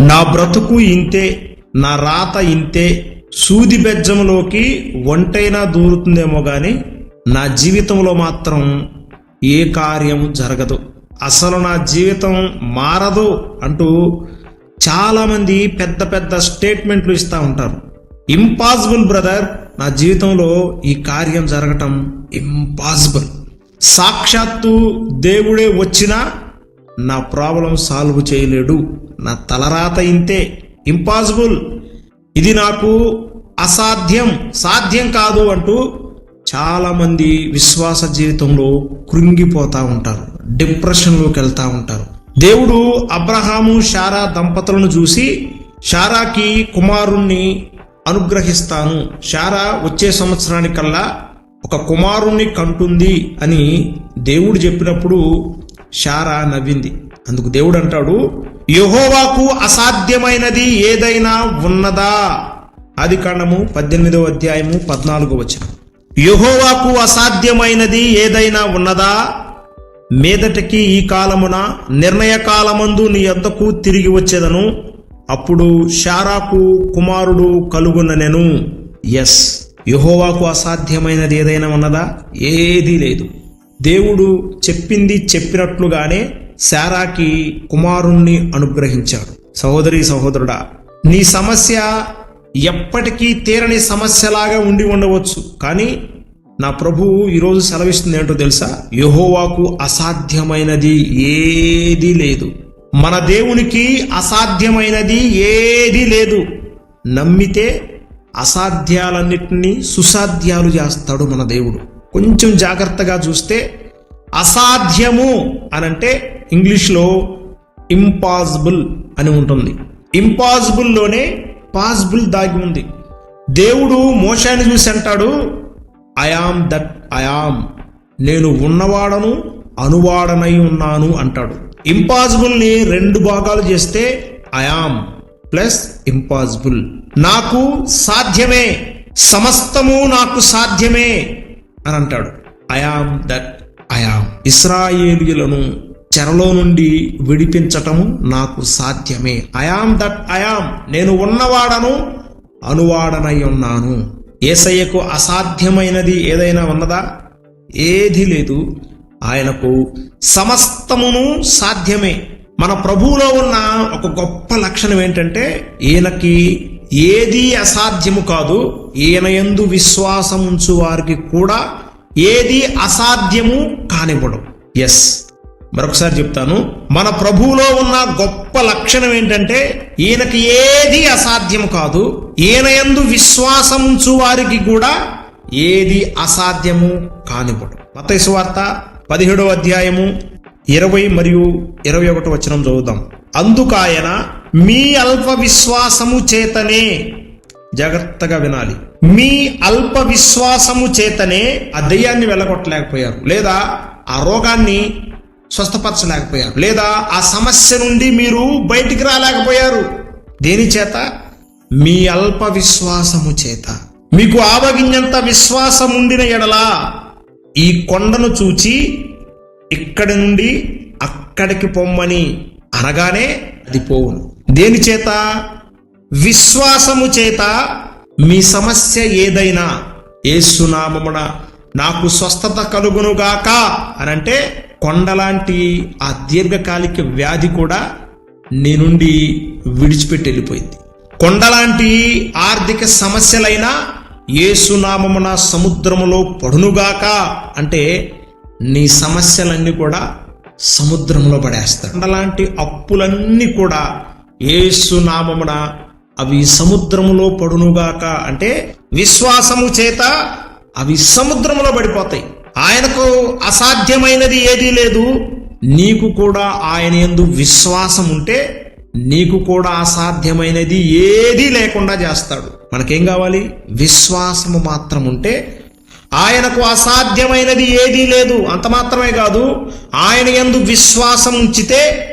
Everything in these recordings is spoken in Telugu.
నా బ్రతుకు ఇంతే నా రాత ఇంతే సూది బెజ్జంలోకి ఒంటైనా దూరుతుందేమో గాని నా జీవితంలో మాత్రం ఏ కార్యం జరగదు. అసలు నా జీవితం మారదు అంటూ చాలామంది పెద్ద పెద్ద స్టేట్మెంట్లు ఇస్తూ ఉంటారు. ఇంపాసిబుల్ బ్రదర్ నా జీవితంలో ఈ కార్యం జరగటం ఇంపాసిబుల్. సాక్షాత్తు దేవుడే వచ్చినా నా ప్రాబ్లం సాల్వ్ చేయలేడు. నా తలరాత ఇంతే. ఇంపాసిబుల్ ఇది నాకు అసాధ్యం. సాధ్యం కాదు అంటూ చాలామంది విశ్వాస జీవితంలో కృంగిపోతూ ఉంటారు. డిప్రెషన్లోకి వెళ్తూ ఉంటారు. దేవుడు అబ్రహాము షారా దంపతులను చూసి షారాకి కుమారుణ్ణి అనుగ్రహిస్తాను. షారా వచ్చే సంవత్సరానికల్లా ఒక కుమారుణ్ణి కంటుంది అని దేవుడు చెప్పినప్పుడు షారా నవ్వింది. అందుకు దేవుడు అంటాడు యహోవాకు అసాధ్యమైనది ఏదైనా ఉన్నదా? అది కాండము పద్దెనిమిదవ అధ్యాయము పద్నాలుగో వచ్చిన యహోవాకు అసాధ్యమైనది ఏదైనా ఉన్నదా? మీదటికి ఈ కాలమున నిర్ణయ కాలమందు నీ యొద్దకు తిరిగి వచ్చేదను. అప్పుడు షారాకు కుమారుడు కలుగుననెను ఎస్ యహోవాకు అసాధ్యమైనది ఏదైనా ఉన్నదా? ఏదీ లేదు. దేవుడు చెప్పింది చెప్పినట్లుగానే శారాకి కుమారుణ్ణి అనుగ్రహించాడు. సహోదరి సహోదరుడా నీ సమస్య ఎప్పటికీ తీరని సమస్యలాగా ఉండి ఉండవచ్చు. కానీ నా ప్రభువు ఈరోజు సెలవిస్తుంది ఏంటో తెలుసా? యహోవాకు అసాధ్యమైనది ఏదీ లేదు. మన దేవునికి అసాధ్యమైనది ఏదీ లేదు. నమ్మితే అసాధ్యాలన్నిటినీ సుసాధ్యాలు చేస్తాడు మన దేవుడు. కొంచెం జాగ్రత్తగా చూస్తే అసాధ్యము అనంటే ఇంగ్లీష్లో ఇంపాసిబుల్ అని ఉంటుంది. ఇంపాసిబుల్లోనే పాసిబుల్ దాగి ఉంది. దేవుడు మోసాన్ని చూసి అంటాడు ఐఆమ్ దట్ ఐఆమ్ నేను ఉన్నవాడను అనువాడనై ఉన్నాను అంటాడు. ఇంపాసిబుల్ని రెండు భాగాలు చేస్తే ఐఆమ్ ప్లస్ ఇంపాసిబుల్ నాకు సాధ్యమే సమస్తము నాకు సాధ్యమే అని అంటాడు. ఐఆమ్ దట్ ఐఆమ్ ఇస్రాయేలీయులను చెరలో నుండి విడిపించటము నాకు సాధ్యమే. ఐఆమ్ దట్ ఐఆమ్ నేను ఉన్నవాడను అనువాడనై ఉన్నాను. ఏసయ్యకు అసాధ్యమైనది ఏదైనా ఉన్నదా? ఏది లేదు. ఆయనకు సమస్తమును సాధ్యమే. మన ప్రభువులో ఉన్న ఒక గొప్ప లక్షణం ఏంటంటే ఈయనకి ఏది అసాధ్యము కాదు. ఈయన ఎందు విశ్వాసం ఉంచు వారికి కూడా ఏది అసాధ్యము కానివ్వడం. ఎస్ మరొకసారి చెప్తాను మన ప్రభువులో ఉన్న గొప్ప లక్షణం ఏంటంటే ఈయనకి ఏది అసాధ్యము కాదు ఈయన యందు విశ్వాసముంచు వారికి కూడా ఏది అసాధ్యము కానివ్వడు మత వార్త పదిహేడో అధ్యాయము ఇరవై మరియు ఇరవై ఒకటి వచనం చదువుదాం. అందుకాయన మీ అల్ప విశ్వాసము చేతనే జాగ్రత్తగా వినాలి. మీ అల్ప విశ్వాసము చేతనే ఆ దెయ్యాన్ని వెళ్ళగొట్టలేకపోయారు. లేదా ఆ రోగాన్ని స్వస్థపరచలేకపోయారు. లేదా ఆ సమస్య నుండి మీరు బయటికి రాలేకపోయారు. దేని చేత? మీ అల్ప విశ్వాసము చేత. మీకు ఆవగింజంత విశ్వాసం ఉండిన ఎడలా ఈ కొండను చూచి ఇక్కడి నుండి అక్కడికి పొమ్మని అనగానే అది పోవును. దేని చేత? విశ్వాసము చేత మీ సమస్య ఏదైనా ఏసునామమున నాకు స్వస్థత కలుగునుగాక అనంటే కొండలాంటి ఆ దీర్ఘకాలిక వ్యాధి కూడా నీ నుండి విడిచిపెట్టి వెళ్ళిపోయింది. కొండలాంటి ఆర్థిక సమస్యలైనా ఏసునామమున సముద్రములో పడునుగాక అంటే నీ సమస్యలన్నీ కూడా సముద్రంలో పడేస్తాడు కొండలాంటి అప్పులన్నీ కూడా ఏసునామమున అవి సముద్రములో పడునుగాక అంటే విశ్వాసము చేత అవి సముద్రములో పడిపోతాయి. ఆయనకు అసాధ్యమైనది ఏదీ లేదు. నీకు కూడా ఆయన ఎందు విశ్వాసం ఉంటే నీకు కూడా అసాధ్యమైనది ఏదీ లేకుండా చేస్తాడు. మనకేం కావాలి? విశ్వాసము మాత్రం ఉంటే ఆయనకు అసాధ్యమైనది ఏదీ లేదు. అంత మాత్రమే కాదు ఆయన ఎందు విశ్వాసం ఉంచితే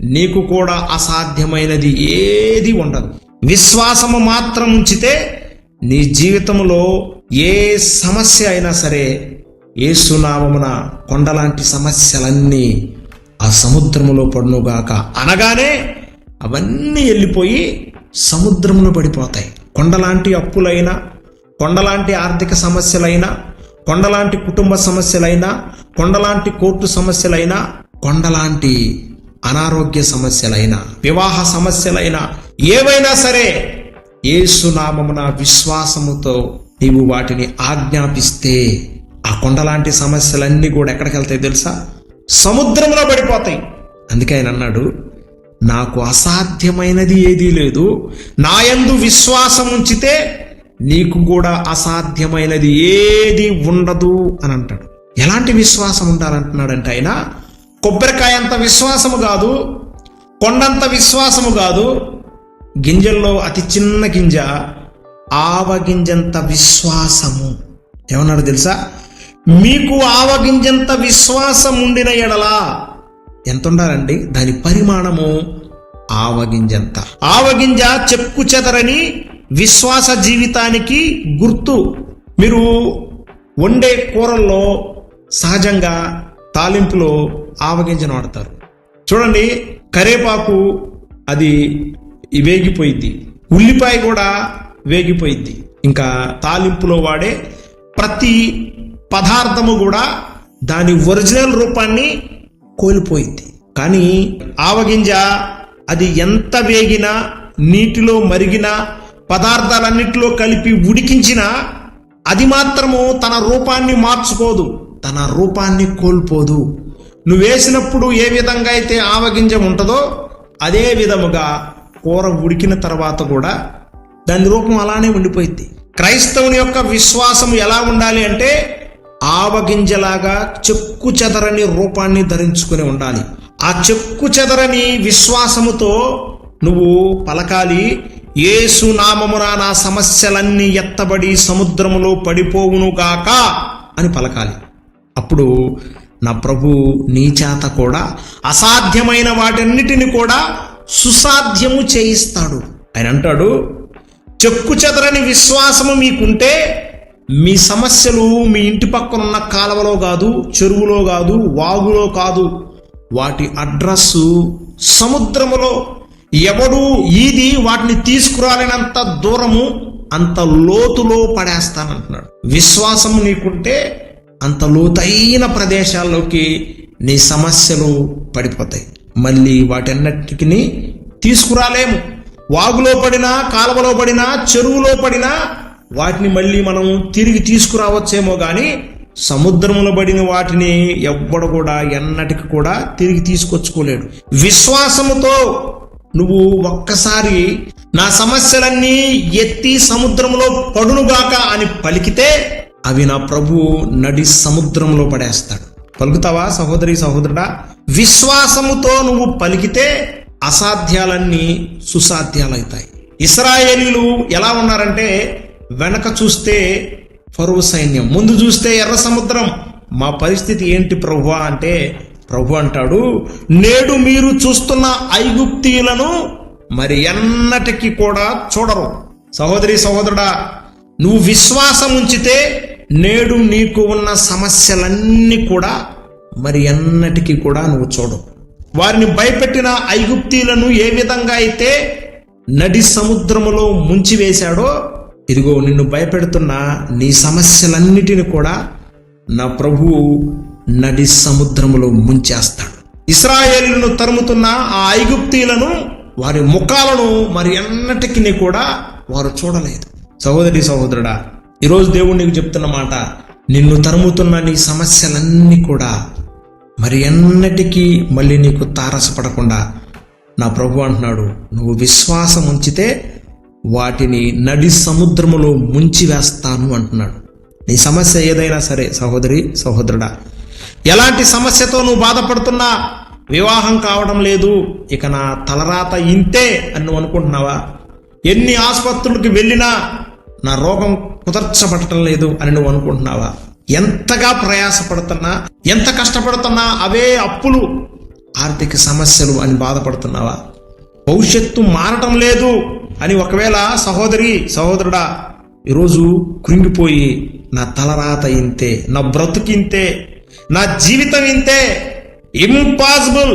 నీకు కూడా అసాధ్యమైనది ఏది ఉండదు. విశ్వాసము మాత్రం ఉంచితే నీ జీవితంలో ఏ సమస్య అయినా సరే ఏసునామమున కొండలాంటి సమస్యలన్నీ ఆ సముద్రములో పడునుగాక అనగానే అవన్నీ వెళ్ళిపోయి సముద్రంలో పడిపోతాయి. కొండలాంటి అప్పులైనా కొండలాంటి ఆర్థిక సమస్యలైనా కొండలాంటి కుటుంబ సమస్యలైనా కొండలాంటి కోర్టు సమస్యలైనా కొండలాంటి అనారోగ్య సమస్యలైనా వివాహ సమస్యలైనా ఏవైనా సరే ఏసునామమున విశ్వాసముతో నీవు వాటిని ఆజ్ఞాపిస్తే ఆ కొండలాంటి సమస్యలన్నీ కూడా ఎక్కడికి వెళ్తాయి తెలుసా? సముద్రంలో పడిపోతాయి. అందుకే ఆయన అన్నాడు నాకు అసాధ్యమైనది ఏదీ లేదు. నాయందు విశ్వాసం ఉంచితే నీకు కూడా అసాధ్యమైనది ఏది ఉండదు అని అంటాడు. ఎలాంటి విశ్వాసం ఉండాలంటున్నాడంటే ఆయన కొబ్బరికాయ అంత విశ్వాసము కాదు కొండంత విశ్వాసము కాదు. గింజల్లో అతి చిన్న గింజ ఆవగింజంత విశ్వాసము. ఏమన్నాడు తెలుసా? మీకు ఆవగింజంత విశ్వాసం ఉండిన ఎడలా ఎంత ఉండాలండి దాని పరిమాణము ఆవగింజంత. ఆవగింజ చెక్కు చెదరని విశ్వాస జీవితానికి గుర్తు. మీరు వండే కూరల్లో సహజంగా తాలింపులో ఆవగింజను వాడతారు. చూడండి కరేపాకు అది వేగిపోయింది ఉల్లిపాయ కూడా వేగిపోయింది ఇంకా తాలింపులో వాడే ప్రతి పదార్థము కూడా దాని ఒరిజినల్ రూపాన్ని కోల్పోయింది. కానీ ఆవగింజ అది ఎంత వేగినా నీటిలో మరిగినా పదార్థాలన్నిటిలో కలిపి ఉడికించినా అది మాత్రము తన రూపాన్ని మార్చుకోదు. తన రూపాన్ని కోల్పోదు. నువ్వు వేసినప్పుడు ఏ విధంగా అయితే ఆవగింజ ఉంటుందో అదే విధముగా కూర ఉడికిన తర్వాత కూడా దాని రూపం అలానే ఉండిపోయింది. క్రైస్తవుని యొక్క విశ్వాసం ఎలా ఉండాలి అంటే ఆవగింజలాగా చెక్కు చెదరని రూపాన్ని ధరించుకుని ఉండాలి. ఆ చెక్కు చెదరని విశ్వాసముతో నువ్వు పలకాలి. ఏసు నామమున నా సమస్యలన్నీ ఎత్తబడి సముద్రములో పడిపోవునుగాక అని పలకాలి. అప్పుడు నా ప్రభు నీ చేత కూడా అసాధ్యమైన వాటన్నిటిని కూడా సుసాధ్యము చేయిస్తాడు. ఆయన అంటాడు చెక్కు చెదరని విశ్వాసము మీకుంటే మీ సమస్యలు మీ ఇంటి పక్కన ఉన్న కాలువలో కాదు చెరువులో కాదు వాగులో కాదు. వాటి అడ్రస్సు సముద్రములో. ఎవడు ఈది వాటిని తీసుకురాలేనంత దూరము అంత లోతులో పడేస్తానంటున్నాడు. విశ్వాసం నీకుంటే అంత లోతైన ప్రదేశాల్లోకి నీ సమస్యలు పడిపోతాయి. మళ్ళీ వాటన్నిటికీ తీసుకురాలేము. వాగులో పడినా కాలువలో పడినా చెరువులో పడినా వాటిని మళ్ళీ మనం తిరిగి తీసుకురావచ్చేమో కానీ సముద్రంలో పడిన వాటిని ఎవ్వడు కూడా ఎన్నటికి కూడా తిరిగి తీసుకొచ్చుకోలేడు. విశ్వాసముతో నువ్వు ఒక్కసారి నా సమస్యలన్నీ ఎత్తి సముద్రంలో పడునుగాక అని పలికితే అవి నా ప్రభు నడి సముద్రంలో పడేస్తాడు. పలుకుతావా సహోదరి సహోదరుడా? విశ్వాసముతో నువ్వు పలికితే అసాధ్యాలన్నీ సుసాధ్యాలవుతాయి. ఇస్రాయేలీలు ఎలా ఉన్నారంటే వెనక చూస్తే పరువు సైన్యం ముందు చూస్తే ఎర్ర సముద్రం. మా పరిస్థితి ఏంటి ప్రభు అంటే ప్రభు అంటాడు నేడు మీరు చూస్తున్న ఐగుప్తీయులను మరి ఎన్నటికి కూడా చూడరు. సహోదరి సహోదరుడా నువ్వు విశ్వాసం ఉంచితే నేడు నీకు ఉన్న సమస్యలన్నీ కూడా మరి ఎన్నటికీ కూడా నువ్వు చూడవు. వారిని భయపెట్టిన ఐగుప్తీలను ఏ విధంగా అయితే నడి సముద్రములో ముంచివేశాడో ఇదిగో నిన్ను భయపెడుతున్న నీ సమస్యలన్నిటిని కూడా నా ప్రభువు నడి సముద్రములో ముంచేస్తాడు. ఇస్రాయేలును తరుముతున్న ఆ ఐగుప్తీలను వారి ముఖాలను మరి ఎన్నటికి కూడా వారు చూడలేదు. సహోదరి సహోదరుడా ఈరోజు దేవుడు నీకు చెప్తున్న మాట నిన్ను తరుముతున్న నీ సమస్యలన్నీ కూడా మరి ఎన్నటికీ మళ్ళీ నీకు తారసపడకుండా నా ప్రభు అంటున్నాడు నువ్వు విశ్వాసం ఉంచితే వాటిని నడి సముద్రములో ముంచి వేస్తాను అంటున్నాడు. నీ సమస్య ఏదైనా సరే సహోదరి సహోదరుడా ఎలాంటి సమస్యతో నువ్వు బాధపడుతున్నా? వివాహం కావడం లేదు. ఇక నా తలరాత ఇంతే అని నువ్వు అనుకుంటున్నావా? ఎన్ని ఆసుపత్రులకు వెళ్ళినా నా రోగం కుదర్చబడటం లేదు అని నువ్వు అనుకుంటున్నావా? ఎంతగా ప్రయాసపడుతున్నా ఎంత కష్టపడుతున్నా అవే అప్పులు ఆర్థిక సమస్యలు అని బాధపడుతున్నావా? భవిష్యత్తు మారటం లేదు. అని ఒకవేళ సహోదరి సహోదరుడా ఈరోజు కృంగిపోయి నా తలరాత ఇంతే నా బ్రతుకు ఇంతే నా జీవితం ఇంతే ఇంపాసిబుల్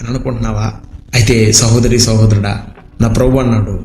అని అనుకుంటున్నావా? అయితే సహోదరి సహోదరుడా నా ప్రభు అన్నాడు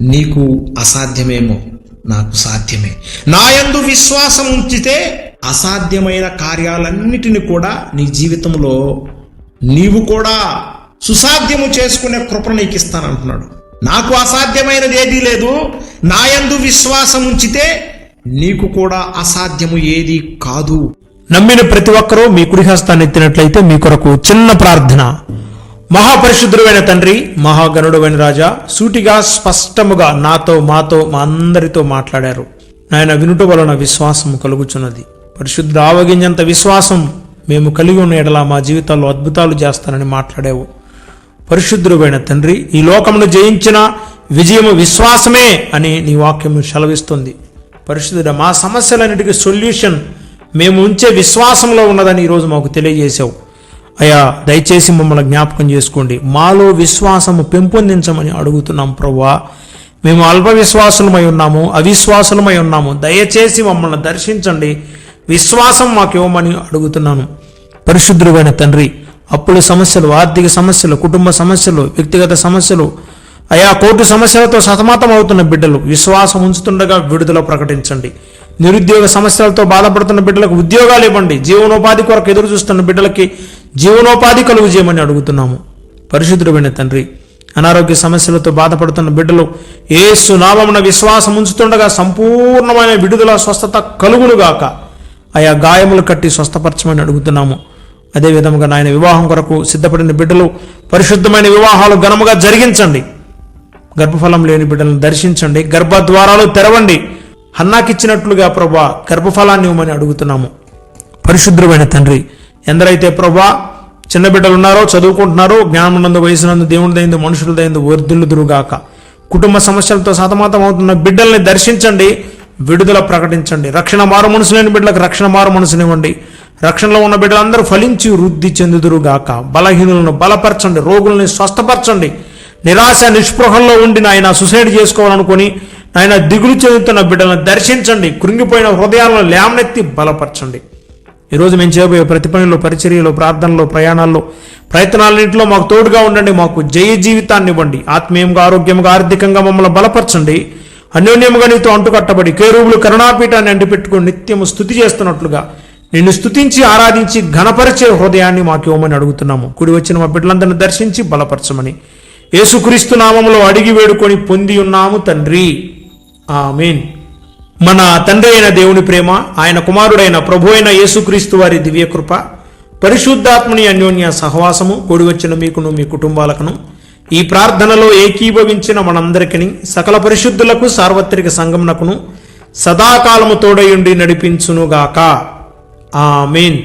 నీకు అసాధ్యమేమో నాకు సాధ్యమే. నా యందు విశ్వాసం ఉంచితే అసాధ్యమైన కార్యాలన్నిటిని కూడా నీ జీవితంలో నీవు కూడా సుసాధ్యము చేసుకునే కృప నీకు ఇస్తానంటున్నాడు నాకు అసాధ్యమైనది ఏదీ లేదు. నాయందు విశ్వాసం ఉంచితే నీకు కూడా అసాధ్యము ఏది కాదు. నమ్మిన ప్రతి ఒక్కరూ మీ కుడిహస్తాన్ని ఎత్తినట్లయితే మీ కొరకు చిన్న ప్రార్థన. మహాపరిశుద్ధుడైన తండ్రి మహాగణుడైన రాజా సూటిగా స్పష్టముగా నాతో మాతో మా అందరితో మాట్లాడారు. నాయన వినుట వలన విశ్వాసం కలుగుచున్నది. పరిశుద్ధ ఆవగింజంత విశ్వాసం మేము కలిగి ఉన్న ఎడలా మా జీవితాల్లో అద్భుతాలు చేస్తానని మాట్లాడావు. పరిశుద్ధుడైన తండ్రి ఈ లోకమును జయించిన విజయము విశ్వాసమే అని నీ వాక్యము సెలవిస్తుంది. పరిశుద్ధుడ మా సమస్యలన్నిటికీ సొల్యూషన్ మేము ఉంచే విశ్వాసంలో ఉన్నదని ఈరోజు మాకు తెలియజేశావు. అయ్యా దయచేసి మమ్మల్ని జ్ఞాపకం చేసుకోండి. మాలో విశ్వాసము పెంపొందించమని అడుగుతున్నాం ప్రవ్వా. మేము అల్ప విశ్వాసులమై ఉన్నాము అవిశ్వాసులమై ఉన్నాము. దయచేసి మమ్మల్ని దర్శించండి. విశ్వాసం మాకు ఇవ్వమని అడుగుతున్నాను. పరిశుద్ధుడైన తండ్రి అప్పుల సమస్యలు ఆర్థిక సమస్యలు కుటుంబ సమస్యలు వ్యక్తిగత సమస్యలు. అయా కోర్టు సమస్యలతో సతమతం అవుతున్న బిడ్డలు విశ్వాసం ఉంచుతుండగా విడుదల ప్రకటించండి. నిరుద్యోగ సమస్యలతో బాధపడుతున్న బిడ్డలకు ఉద్యోగాలు ఇవ్వండి. జీవనోపాధి కొరకు ఎదురు చూస్తున్న బిడ్డలకి జీవనోపాధి కలుగు చేయమని అడుగుతున్నాము. పరిశుద్ధుడమైన తండ్రి అనారోగ్య సమస్యలతో బాధపడుతున్న బిడ్డలు ఏసు సునామమున విశ్వాసం ఉంచుతుండగా సంపూర్ణమైన విడుదల స్వస్థత కలుగునుగాక. ఆయా గాయములు కట్టి స్వస్థపరచమని అడుగుతున్నాము. అదే విధముగా నాయన వివాహం కొరకు సిద్ధపడిన బిడ్డలు పరిశుద్ధమైన వివాహాలు ఘనముగా జరిగించండి. గర్భఫలం లేని బిడ్డలను దర్శించండి. గర్భద్వారాలు తెరవండి. హన్నాకిచ్చినట్లుగా ప్రభా గర్భఫలాన్ని ఇవ్వమని అడుగుతున్నాము. పరిశుద్ధమైన తండ్రి ఎందరైతే ప్రభా చిన్న బిడ్డలు ఉన్నారో చదువుకుంటున్నారో జ్ఞానమునందు వయసునందు దేవుని దైందు మనుషుల దైందు వర్ధిల్లుదురుగాక. కుటుంబ సమస్యలతో సతమతం అవుతున్న బిడ్డల్ని దర్శించండి. విడుదల ప్రకటించండి. రక్షణ మారు మనసు లేని బిడ్డలకు రక్షణ మారు మనసునివ్వండి. రక్షణలో ఉన్న బిడ్డలందరూ ఫలించి వృద్ధి చెందుదురుగాక. బలహీనులను బలపరచండి రోగుల్ని స్వస్థపరచండి. నిరాశ నిస్పృహల్లో ఉండి నాయన సుసైడ్ చేసుకోవాలనుకుని నాయన దిగులు చెందుతున్న బిడ్డలను దర్శించండి. కృంగిపోయిన హృదయాలను లేమనెత్తి బలపరచండి. ఈరోజు మేము చేయబోయే ప్రతి పనిలో పరిచర్యలో ప్రార్థనలో ప్రయాణాల్లో ప్రయత్నాలన్నింటిలో మాకు తోడుగా ఉండండి. మాకు జయ జీవితాన్ని ఇవ్వండి. ఆత్మీయంగా ఆరోగ్యంగా ఆర్థికంగా మమ్మల్ని బలపరచండి. అన్యోన్యముగా నీతో అంటుకట్టబడి కేరువులు కరుణాపీఠాన్ని అంటిపెట్టుకుని నిత్యము స్థుతి చేస్తున్నట్లుగా నిన్ను స్తుతించి ఆరాధించి ఘనపరిచే హృదయాన్ని మాకు ఇవ్వమని అడుగుతున్నాము. కుడి వచ్చిన మా బిడ్డలందరిని దర్శించి బలపరచమని. యేసుక్రీస్తు నామములో అడిగి వేడుకొని పొంది ఉన్నాము తండ్రి. ఆమేన్. మన తండ్రి అయిన దేవుని ప్రేమ ఆయన కుమారుడైన ప్రభు అయిన యేసుక్రీస్తు వారి దివ్యకృప పరిశుద్ధాత్మని అన్యోన్య సహవాసము కూడి వచ్చిన మీకును మీ కుటుంబాలకును ఈ ప్రార్థనలో ఏకీభవించిన మనందరికీ సకల పరిశుద్ధులకు సార్వత్రిక సంగమునకును సదాకాలము తోడయుండి నడిపించునుగాక. ఆమేన్